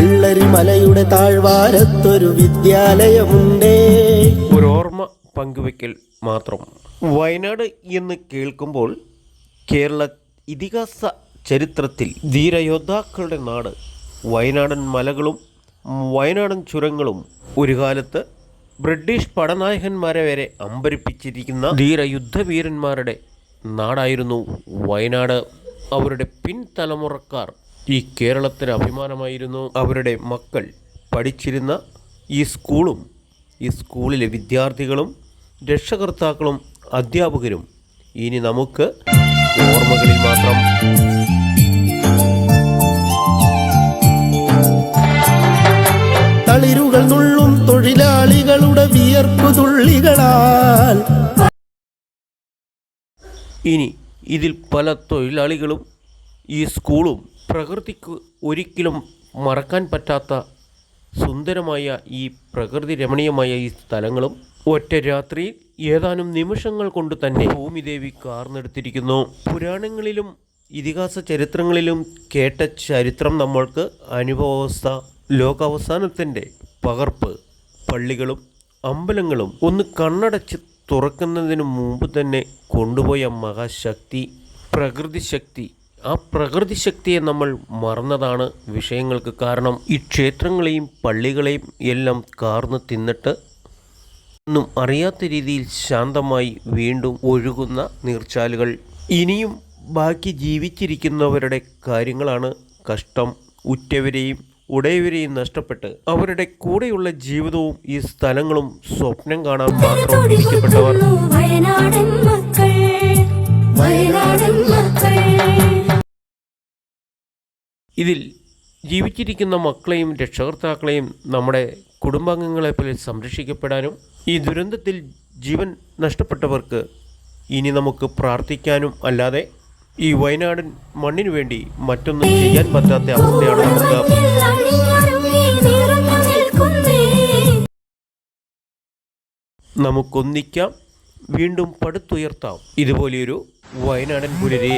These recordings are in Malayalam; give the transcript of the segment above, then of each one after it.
മലയുടെ താഴ്വാരത്തൊരു വിദ്യാലയമുണ്ടേ. ഓർമ്മ പങ്കുവെക്കൽ മാത്രം. വയനാട് എന്ന് കേൾക്കുമ്പോൾ കേരള ഇതിഹാസ ചരിത്രത്തിൽ ധീരയോദ്ധാക്കളുടെ നാട്. വയനാടൻ മലകളും വയനാടൻ ചുരങ്ങളും ഒരു കാലത്ത് ബ്രിട്ടീഷ് പടനായകന്മാരെ വരെ അമ്പരിപ്പിച്ചിരിക്കുന്ന ധീരയുദ്ധവീരന്മാരുടെ നാടായിരുന്നു വയനാട്. അവരുടെ പിൻതലമുറക്കാർ ഈ കേരളത്തിന് അഭിമാനമായിരുന്നു അവരുടെ മക്കൾ. പഠിച്ചിരുന്ന ഈ സ്കൂളും ഈ സ്കൂളിലെ വിദ്യാർത്ഥികളും രക്ഷകർത്താക്കളും അധ്യാപകരും ഇനി നമുക്ക് ഓർമ്മകളിൽ മാത്രം. തളിരുകൾ നുള്ളും തൊഴിലാളികളുടെ വിയർപ്പു തുള്ളികളാൽ. ഇനി ഇതിൽ പല തൊഴിലാളികളും ഈ സ്കൂളും പ്രകൃതിക്ക് ഒരിക്കലും മറക്കാൻ പറ്റാത്ത സുന്ദരമായ ഈ പ്രകൃതി രമണീയമായ ഈ സ്ഥലങ്ങളും ഒറ്റ രാത്രിയിൽ ഏതാനും നിമിഷങ്ങൾ കൊണ്ട് തന്നെ ഭൂമിദേവി കാർന്നെടുത്തിരിക്കുന്നു. പുരാണങ്ങളിലും ഇതിഹാസ ചരിത്രങ്ങളിലും കേട്ട ചരിത്രം നമ്മൾക്ക് അനുഭവസ്ഥ ലോകാവസാനത്തിന്റെ പകർപ്പ് പള്ളികളും അമ്പലങ്ങളും ഒന്ന് കണ്ണടച്ച് തുറക്കുന്നതിന് മുമ്പ് തന്നെ കൊണ്ടുപോയ മഹാശക്തി പ്രകൃതി ശക്തി ആ പ്രകൃതി ശക്തിയെ നമ്മൾ മറന്നതാണ് വിഷയങ്ങൾക്ക് കാരണം. ഈ ക്ഷേത്രങ്ങളെയും പള്ളികളെയും എല്ലാം കാർന്ന് തിന്നിട്ട് ഒന്നും അറിയാത്ത രീതിയിൽ ശാന്തമായി വീണ്ടും ഒഴുകുന്ന നീർച്ചാലുകൾ. ഇനിയും ബാക്കി ജീവിച്ചിരിക്കുന്നവരുടെ കാര്യങ്ങളാണ് കഷ്ടം. ഉറ്റവരെയും ഉടയവരെയും നഷ്ടപ്പെട്ട് അവരുടെ കൂടെയുള്ള ജീവിതവും ഈ സ്ഥലങ്ങളും സ്വപ്നം കാണാൻ മാത്രം മക്കൾ. വയനാടൻ മക്കൾ. ഇതിൽ ജീവിച്ചിരിക്കുന്ന മക്കളെയും രക്ഷകർത്താക്കളെയും നമ്മുടെ കുടുംബാംഗങ്ങളെ പോലെ സംരക്ഷിക്കപ്പെടാനും ഈ ദുരന്തത്തിൽ ജീവൻ നഷ്ടപ്പെട്ടവർക്ക് ഇനി നമുക്ക് പ്രാർത്ഥിക്കാനും അല്ലാതെ ഈ വയനാടൻ മണ്ണിനു വേണ്ടി മറ്റൊന്നും ചെയ്യാൻ പറ്റാത്ത അവസ്ഥയാണ് നമുക്ക് നമുക്കൊന്നിക്കാം വീണ്ടും പടുത്തുയർത്താം. ഇതുപോലെയൊരു വയനാടൻ പുലരെ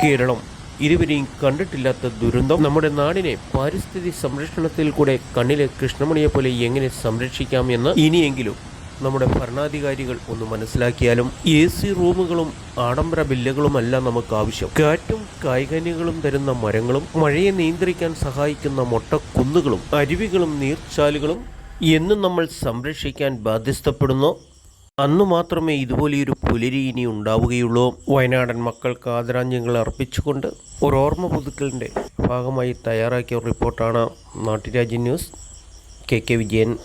കേരളം ഇരുവരെയും കണ്ടിട്ടില്ലാത്ത ദുരന്തം. നമ്മുടെ നാടിനെ പരിസ്ഥിതി സംരക്ഷണത്തിൽ കൂടെ കണ്ണിലെ കൃഷ്ണമണിയെ പോലെ എങ്ങനെ സംരക്ഷിക്കാം എന്ന് ഇനിയെങ്കിലും നമ്മുടെ ഭരണാധികാരികൾ ഒന്ന് മനസ്സിലാക്കിയാലും എ സി റൂമുകളും ആഡംബര ബില്ലുകളുമല്ല നമുക്ക് ആവശ്യം കാറ്റും കായ്കനികളും തരുന്ന മരങ്ങളും മഴയെ നിയന്ത്രിക്കാൻ സഹായിക്കുന്ന മൊട്ടക്കുന്നുകളും അരുവികളും നീർച്ചാലുകളും എന്നും നമ്മൾ സംരക്ഷിക്കാൻ ബാധ്യസ്ഥപ്പെടുന്നു. അന്നു മാത്രമേ ഇതുപോലെയൊരു പുലരി ഇനി ഉണ്ടാവുകയുള്ളൂ. വയനാടൻ മക്കൾക്ക് ആദരാഞ്ജലികൾ അർപ്പിച്ചുകൊണ്ട് ഒരു ഓർമ്മ പുതുക്കലിന്റെ ഭാഗമായി തയ്യാറാക്കിയ റിപ്പോർട്ടാണ് നാട്ടുരാജ്യ ന്യൂസ്. K K Vijayan.